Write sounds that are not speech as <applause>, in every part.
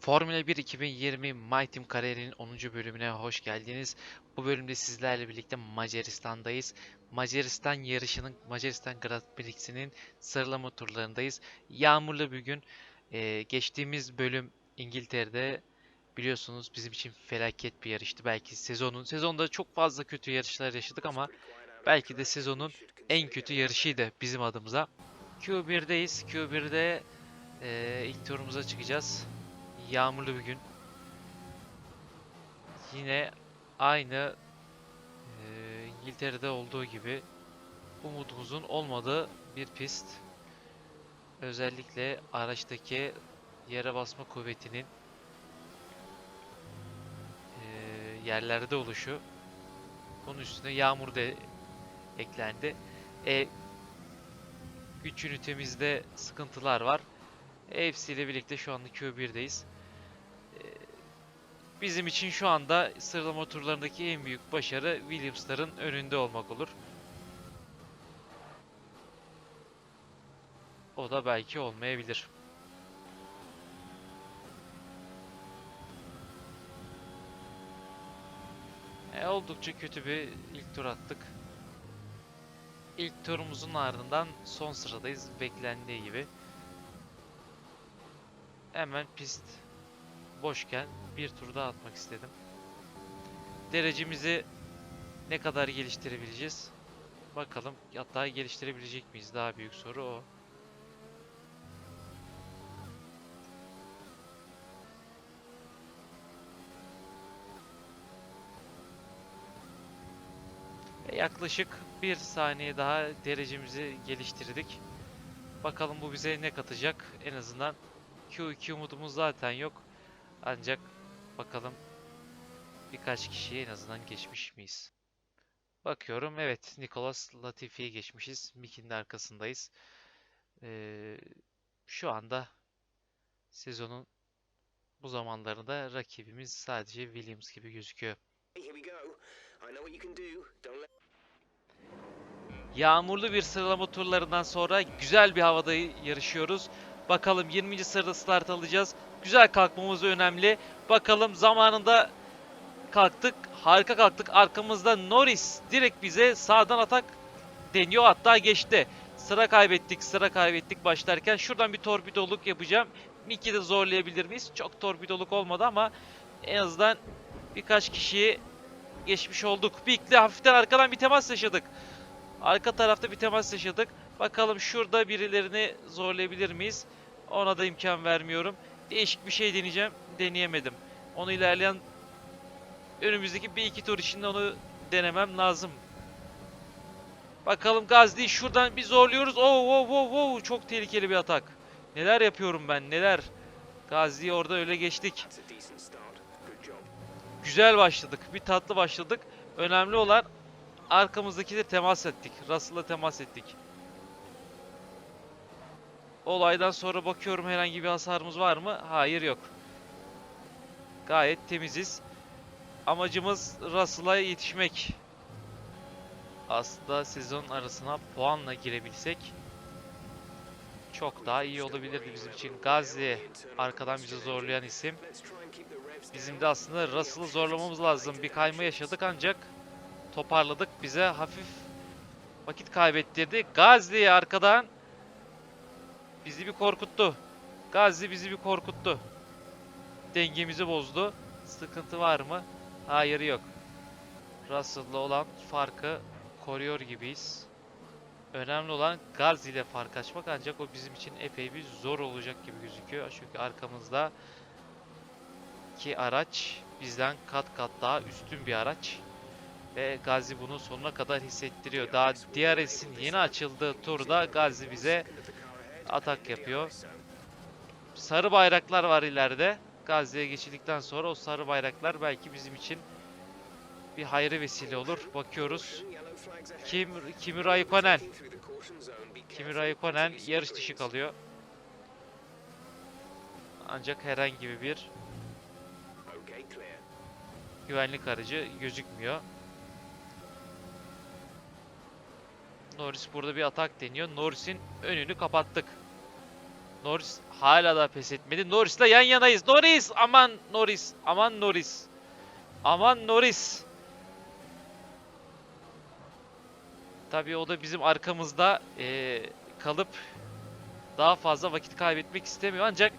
Formula 1 2020 My Team kariyerinin 10. bölümüne hoş geldiniz. Bu bölümde sizlerle birlikte Macaristan'dayız. Macaristan yarışının, Macaristan Grand Prix'sinin sıralama turlarındayız. Yağmurlu bir gün. Ee, geçtiğimiz bölüm İngiltere'de biliyorsunuz bizim için felaket bir yarıştı. Belki sezonun, sezonda çok fazla kötü yarışlar yaşadık ama belki de sezonun en kötü yarışıydı bizim adımıza. Q1'deyiz. Q1'de ee, ilk turumuza çıkacağız. Yağmurlu bir gün. Yine aynı eee, İngiltere'de olduğu gibi umudumuzun olmadığı bir pist. Özellikle araçtaki yere basma kuvvetinin eee, yerlerde oluşu. Bunun üstüne yağmur da eklendi. E, güç ünitemizde sıkıntılar var. Hepsiyle birlikte şu anda Q1'deyiz. Bizim için şu anda sıralama turlarındaki en büyük başarı Williams'ların önünde olmak olur. O da belki olmayabilir. E, oldukça kötü bir ilk tur attık. İlk turumuzun ardından son sıradayız beklendiği gibi. Hemen pist boşken bir tur daha atmak istedim. Derecemizi ne kadar geliştirebileceğiz? Bakalım hatta geliştirebilecek miyiz? Daha büyük soru o. Yaklaşık bir saniye daha derecemizi geliştirdik. Bakalım bu bize ne katacak? En azından Q2 umudumuz zaten yok. Ancak bakalım birkaç kişiyi en azından geçmiş miyiz? Bakıyorum evet Nicolas Latifi'ye geçmişiz. Mick'in de arkasındayız. Ee, şu anda sezonun bu zamanlarında rakibimiz sadece Williams gibi gözüküyor. Yağmurlu bir sıralama turlarından sonra güzel bir havada yarışıyoruz. Bakalım 20. sırada start alacağız. Güzel kalkmamız önemli. Bakalım zamanında kalktık. Harika kalktık. Arkamızda Norris direkt bize sağdan atak deniyor. Hatta geçti. Sıra kaybettik. Sıra kaybettik başlarken. Şuradan bir torpidoluk yapacağım. Mickey de zorlayabilir miyiz? Çok torpidoluk olmadı ama en azından birkaç kişiyi geçmiş olduk. Bick'le hafiften arkadan bir temas yaşadık. Arka tarafta bir temas yaşadık. Bakalım şurada birilerini zorlayabilir miyiz? Ona da imkan vermiyorum. Değişik bir şey deneyeceğim. Deneyemedim. Onu ilerleyen önümüzdeki bir iki tur içinde onu denemem lazım. Bakalım Gazli şuradan bir zorluyoruz. Oo, oo, oo, oo. Çok tehlikeli bir atak. Neler yapıyorum ben neler. Gazli'yi orada öyle geçtik. Güzel başladık. Bir tatlı başladık. Önemli olan arkamızdakileri temas ettik. Russell'la temas ettik. Olaydan sonra bakıyorum herhangi bir hasarımız var mı? Hayır yok. Gayet temiziz. Amacımız Russell'a yetişmek. Aslında sezon arasına puanla girebilsek çok daha iyi olabilirdi bizim için. Gazi arkadan bizi zorlayan isim. Bizim de aslında Russell'ı zorlamamız lazım. Bir kayma yaşadık ancak toparladık. Bize hafif vakit kaybettirdi. Gazli arkadan bizi bir korkuttu. Gazli bizi bir korkuttu. Dengemizi bozdu. Sıkıntı var mı? Hayır yok. Russell'la olan farkı koruyor gibiyiz. Önemli olan Gazi ile fark açmak ancak o bizim için epey bir zor olacak gibi gözüküyor. Çünkü arkamızda ki araç bizden kat kat daha üstün bir araç. Ve Gazi bunu sonuna kadar hissettiriyor. Daha DRS'in yeni açıldığı turda Gazi bize atak yapıyor. Sarı bayraklar var ileride. Gazi'ye geçildikten sonra o sarı bayraklar belki bizim için bir hayırlı vesile olur. Bakıyoruz. Kim Kimi Raikkonen. Taking through the caution zone. Be Kimi careful. Raikkonen yarış dışı kalıyor. Ancak herhangi bir güvenlik aracı gözükmüyor. Norris burada bir atak deniyor. Norris'in önünü kapattık. Norris hala da pes etmedi. Norris'le yan yanayız. Norris! Aman Norris! Aman Norris! Aman Norris! Tabii o da bizim arkamızda eee, kalıp daha fazla vakit kaybetmek istemiyor. Ancak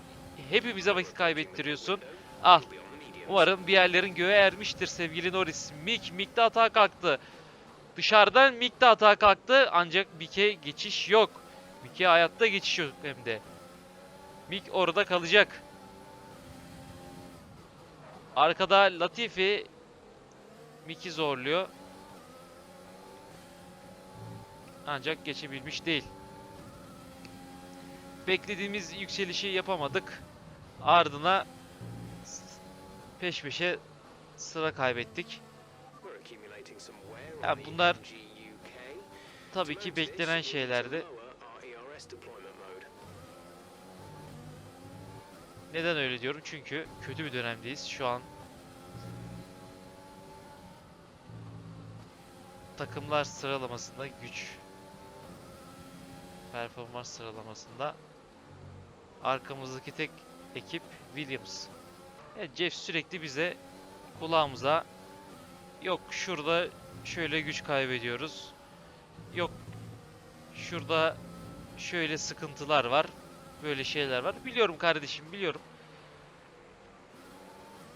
hepimize vakit kaybettiriyorsun. Al. Medium. Umarım bir yerlerin göğe ermiştir sevgili Norris. Mick, Mick de atağa kalktı. Dışarıdan Mick de atağa kalktı ancak Mick'e geçiş yok. Mick'e hayatta geçiş yok hem de. Mick orada kalacak. Arkada Latifi Mick'i zorluyor. Ancak geçebilmiş değil. Beklediğimiz yükselişi yapamadık. Ardına peş peşe sıra kaybettik. Ya bunlar tabii ki beklenen şeylerdi. Neden öyle diyorum? Çünkü kötü bir dönemdeyiz. Şu an takımlar sıralamasında güç performans sıralamasında arkamızdaki tek ekip Williams. Evet, Jeff sürekli bize kulağımıza yok şurada şöyle güç kaybediyoruz. Yok şurada şöyle sıkıntılar var. Böyle şeyler var. Biliyorum kardeşim biliyorum.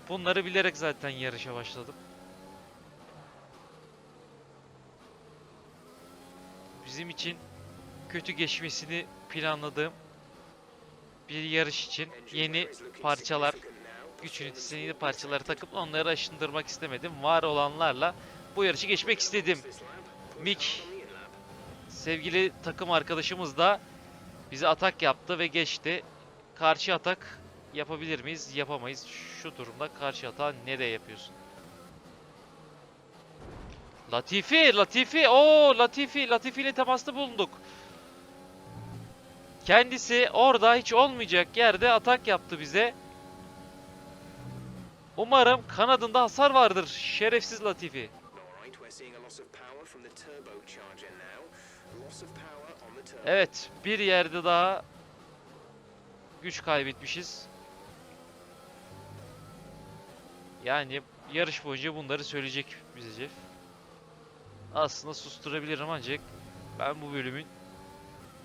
Bunları bilerek zaten yarışa başladım. Bizim için kötü geçmesini planladığım bir yarış için yeni parçalar, güç ünitesine yeni parçaları takıp onları aşındırmak istemedim. Var olanlarla bu yarışı geçmek istedim. Mick. Sevgili takım arkadaşımız da bize atak yaptı ve geçti. Karşı atak yapabilir miyiz? Yapamayız. Şu durumda karşı atağı nereye yapıyorsun? Latifi, Latifi. Oo, Latifi, Latifi ile temasta bulunduk. Kendisi orada hiç olmayacak yerde atak yaptı bize. Umarım kanadında hasar vardır. Şerefsiz Latifi. Loss of Evet, bir yerde daha güç kaybetmişiz. Yani yarış boyunca bunları söyleyecek bize Jeff. Aslında susturabilirim ancak ben bu bölümün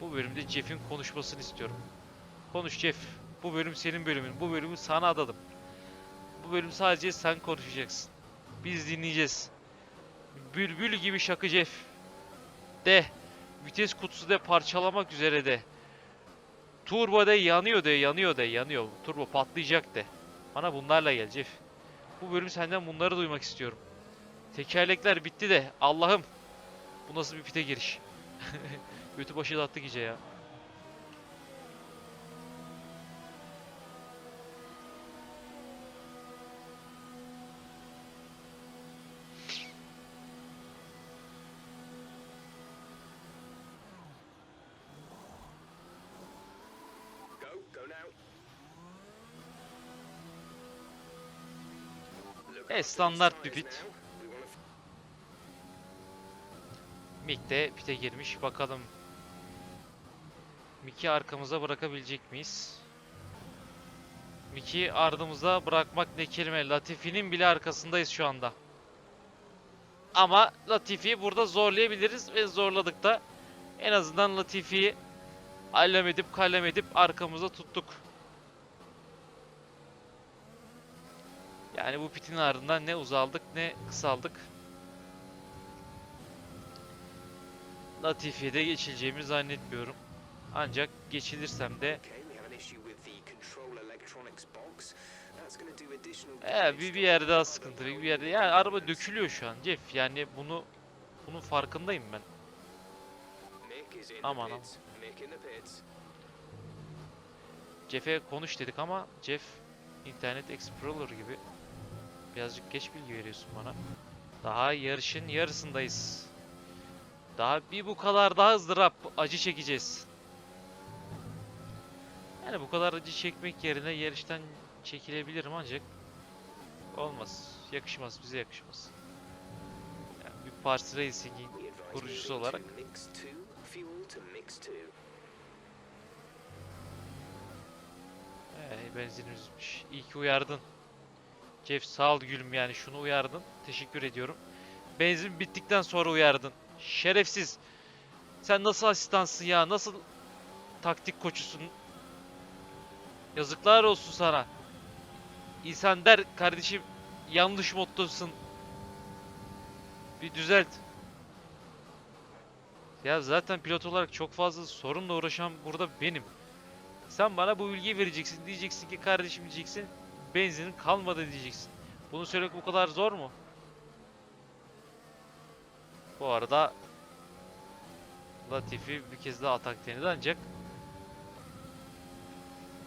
bu bölümde Jeff'in konuşmasını istiyorum. Konuş Jeff. Bu bölüm senin bölümün. Bu bölümü sana adadım. Bu bölüm sadece sen konuşacaksın. Biz dinleyeceğiz. Bülbül gibi şakı Jeff. De. Vites kutusu da parçalamak üzere de. Turbo de yanıyor de yanıyor de yanıyor. Turbo patlayacak de. Bana bunlarla gel Jeff. Bu bölüm senden bunları duymak istiyorum. Tekerlekler bitti de Allah'ım. Bu nasıl bir pite giriş. <laughs> Götü başı da attık iyice ya. E, these standart bir pit. Mick de pite girmiş. Bakalım. Mick'i arkamıza bırakabilecek miyiz? Mick'i ardımıza bırakmak ne kelime. Latifi'nin bile arkasındayız şu anda. Ama Latifi'yi burada zorlayabiliriz ve zorladık da. En azından Latifi'yi allem edip kallem edip arkamıza tuttuk. Yani bu pitin ardından ne uzaldık ne kısaldık. Latifi'ye de geçileceğimi zannetmiyorum. Ancak geçilirsem de ee, bir, bir yerde daha sıkıntı bir yerde. Yani araba dökülüyor şu an Jeff. Yani bunu bunun farkındayım ben. Aman aman. Jeff'e konuş dedik ama Jeff Internet Explorer gibi birazcık geç bilgi veriyorsun bana. Daha yarışın yarısındayız. Daha bir bu kadar daha ızdırap, acı çekeceğiz. Yani bu kadar acı çekmek yerine yarıştan çekilebilirim ancak olmaz. Yakışmaz, bize yakışmaz. Yani bir Pars Racing'in kurucusu olarak to mix 2, fuel to mix 2. Ee, benzinimizmiş. İyi ki uyardın. Jeff sağ ol gülüm yani şunu uyardın. Teşekkür ediyorum. Benzin bittikten sonra uyardın. Şerefsiz. Sen nasıl asistansın ya? Nasıl taktik koçusun? Yazıklar olsun sana. İnsan der kardeşim yanlış moddasın. Bir düzelt. Ya zaten pilot olarak çok fazla sorunla uğraşan burada benim. Sen bana bu bilgiyi vereceksin. Diyeceksin ki kardeşim diyeceksin. Benzinin kalmadı diyeceksin. Bunu söylemek bu kadar zor mu? Bu arada Latifi bir kez daha atak denedi ancak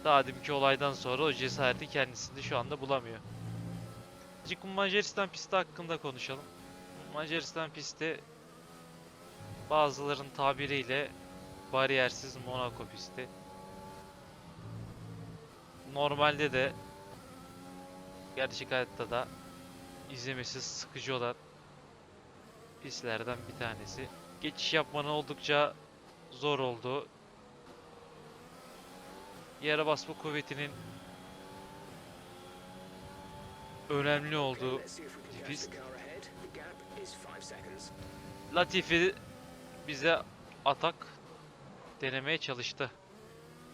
daha deminki olaydan sonra o cesareti kendisinde şu anda bulamıyor. Birazcık Macaristan pisti hakkında konuşalım. Macaristan pisti bazıların tabiriyle bariyersiz Monaco pisti. Normalde de gerçek hayatta da izlemesi sıkıcı olan pistlerden bir tanesi. Geçiş yapmanın oldukça zor olduğu, yere basma kuvvetinin önemli olduğu catch pist. Latifi bize atak denemeye çalıştı.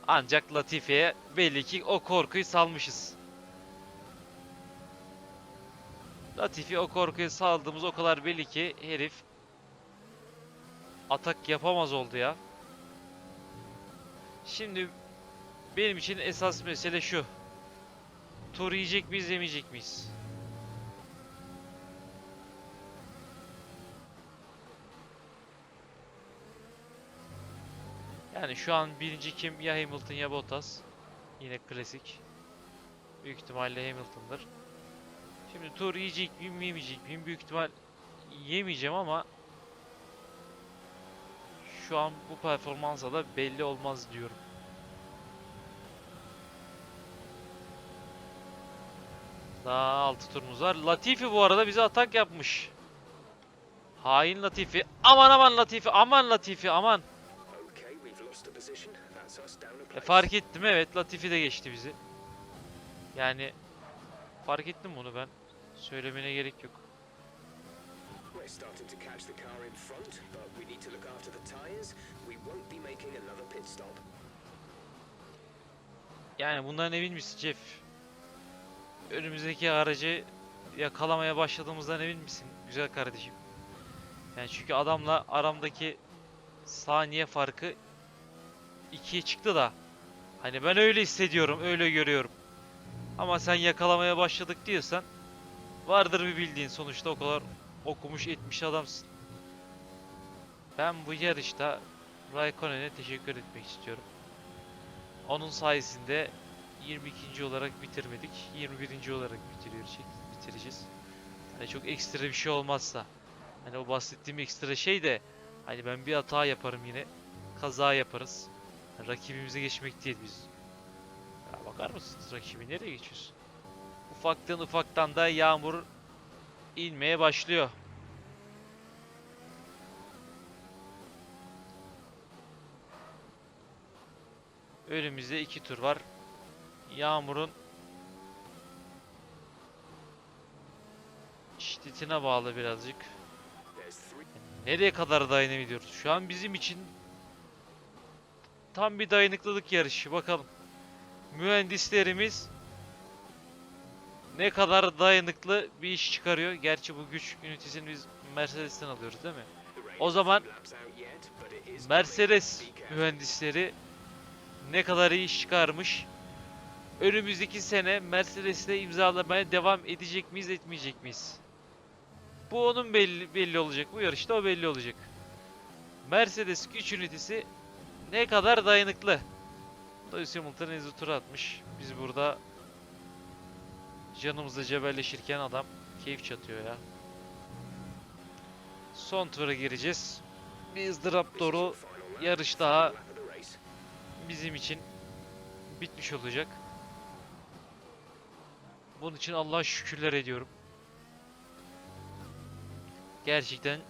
Ancak Latifi'ye belli ki o korkuyu salmışız. Latifi o korkuyu saldığımız o kadar belli ki herif atak yapamaz oldu ya. Şimdi benim için esas mesele şu. Tur yiyecek miyiz yemeyecek miyiz? Yani şu an birinci kim ya Hamilton ya Bottas. Yine klasik. Büyük ihtimalle Hamilton'dır. Şimdi tur yiyecek miyim yemeyecek miyim? Büyük ihtimal yemeyeceğim ama şu an bu performansa da belli olmaz diyorum. Daha 6 turumuz var. Latifi bu arada bize atak yapmış. Hain Latifi. Aman aman Latifi. Aman Latifi aman. E, fark ettim evet Latifi de geçti bizi. Yani fark ettim bunu ben. Söylemene gerek yok. We're starting to catch the car in front, but we need to look after the tyres. We won't be making another pit stop. Yani bundan emin misin Jeff? Önümüzdeki aracı yakalamaya başladığımızdan emin misin güzel kardeşim? Yani çünkü adamla aramdaki saniye farkı ikiye çıktı da hani ben öyle hissediyorum, öyle görüyorum. Ama sen yakalamaya başladık diyorsan vardır bir bildiğin sonuçta o kadar okumuş etmiş adamsın. Ben bu yarışta Raikkonen'e teşekkür etmek istiyorum. Onun sayesinde 22. olarak bitirmedik. 21. olarak bitireceğiz. Hani çok ekstra bir şey olmazsa. Hani o bahsettiğim ekstra şey de hani ben bir hata yaparım yine. Kaza yaparız. Yani rakibimize geçmek değil biz. Ya bakar mısınız rakibi nereye geçiyorsun? Ufaktan ufaktan da yağmur inmeye başlıyor. Önümüzde iki tur var. Yağmurun şiddetine bağlı birazcık. Nereye kadar dayanabiliyoruz? Şu an bizim için tam bir dayanıklılık yarışı. Bakalım. Mühendislerimiz ne kadar dayanıklı bir iş çıkarıyor. Gerçi bu güç ünitesini biz Mercedes'ten alıyoruz değil mi? O zaman. Mercedes mühendisleri ne kadar iyi iş çıkarmış. Önümüzdeki sene Mercedes'le imzalamaya devam edecek miyiz, etmeyecek miyiz? Bu onun belli, belli olacak. Bu yarışta o belli olacak. Mercedes güç ünitesi ne kadar dayanıklı. Lewis Hamilton tur atmış. Biz burada canımızla cebelleşirken adam keyif çatıyor ya. Son tura gireceğiz. Bir ızdırap lap, yarış daha bizim için bitmiş olacak. Bunun için Allah'a şükürler ediyorum. Gerçekten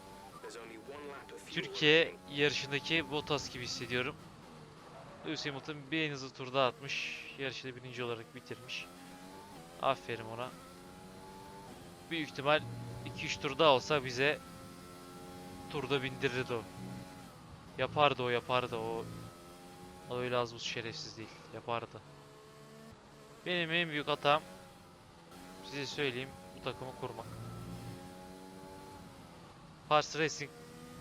Türkiye yarışındaki Bottas gibi hissediyorum. Lewis Hamilton bir en hızlı turda atmış. Yarışı da birinci olarak bitirmiş. Aferin ona. Büyük ihtimal 2-3 tur daha olsa bize turda bindirirdi o. Yapardı o yapardı o. Öyle az buz şerefsiz değil. Yapardı. Benim en büyük hatam size söyleyeyim bu takımı kurmak. Pars Racing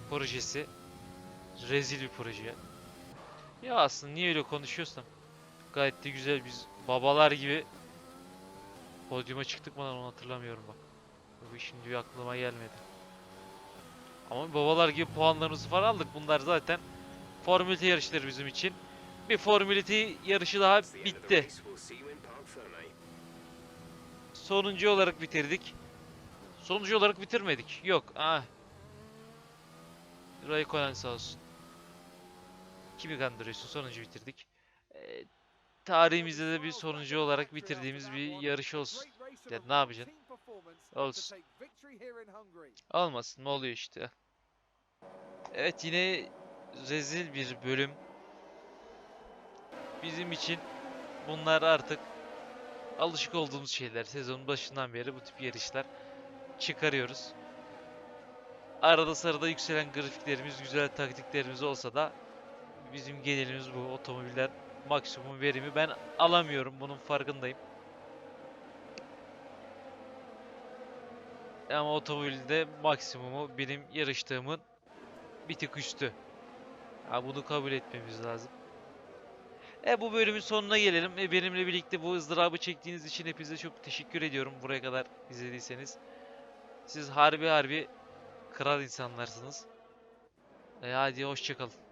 projesi rezil bir proje. Ya aslında niye öyle konuşuyorsam gayet de güzel biz babalar gibi podyuma çıktık mı lan onu hatırlamıyorum bak. Bu şimdi bir aklıma gelmedi. Ama babalar gibi puanlarımızı falan aldık. Bunlar zaten formülite yarışları bizim için. Bir formülite yarışı daha bitti. Sonuncu olarak bitirdik. Sonuncu olarak bitirmedik. Yok. Ah. Raikkonen sağ olsun. Kimi kandırıyorsun? Sonuncu bitirdik. Ee, tarihimizde de bir sonuncu olarak bitirdiğimiz bir yarış olsun. Ya ne yapacaksın? Olsun. Olmasın ne oluyor işte. Evet yine rezil bir bölüm. Bizim için bunlar artık alışık olduğumuz şeyler. Sezonun başından beri bu tip yarışlar çıkarıyoruz. Arada sırada yükselen grafiklerimiz, güzel taktiklerimiz olsa da bizim genelimiz bu. Otomobiller maksimum verimi ben alamıyorum. Bunun farkındayım. Ama otomobilde maksimumu benim yarıştığımın bir tık üstü. Ha, bunu kabul etmemiz lazım. E bu bölümün sonuna gelelim. E, benimle birlikte bu ızdırabı çektiğiniz için hepinize çok teşekkür ediyorum buraya kadar izlediyseniz. Siz harbi harbi kral insanlarsınız. E hadi hoşçakalın.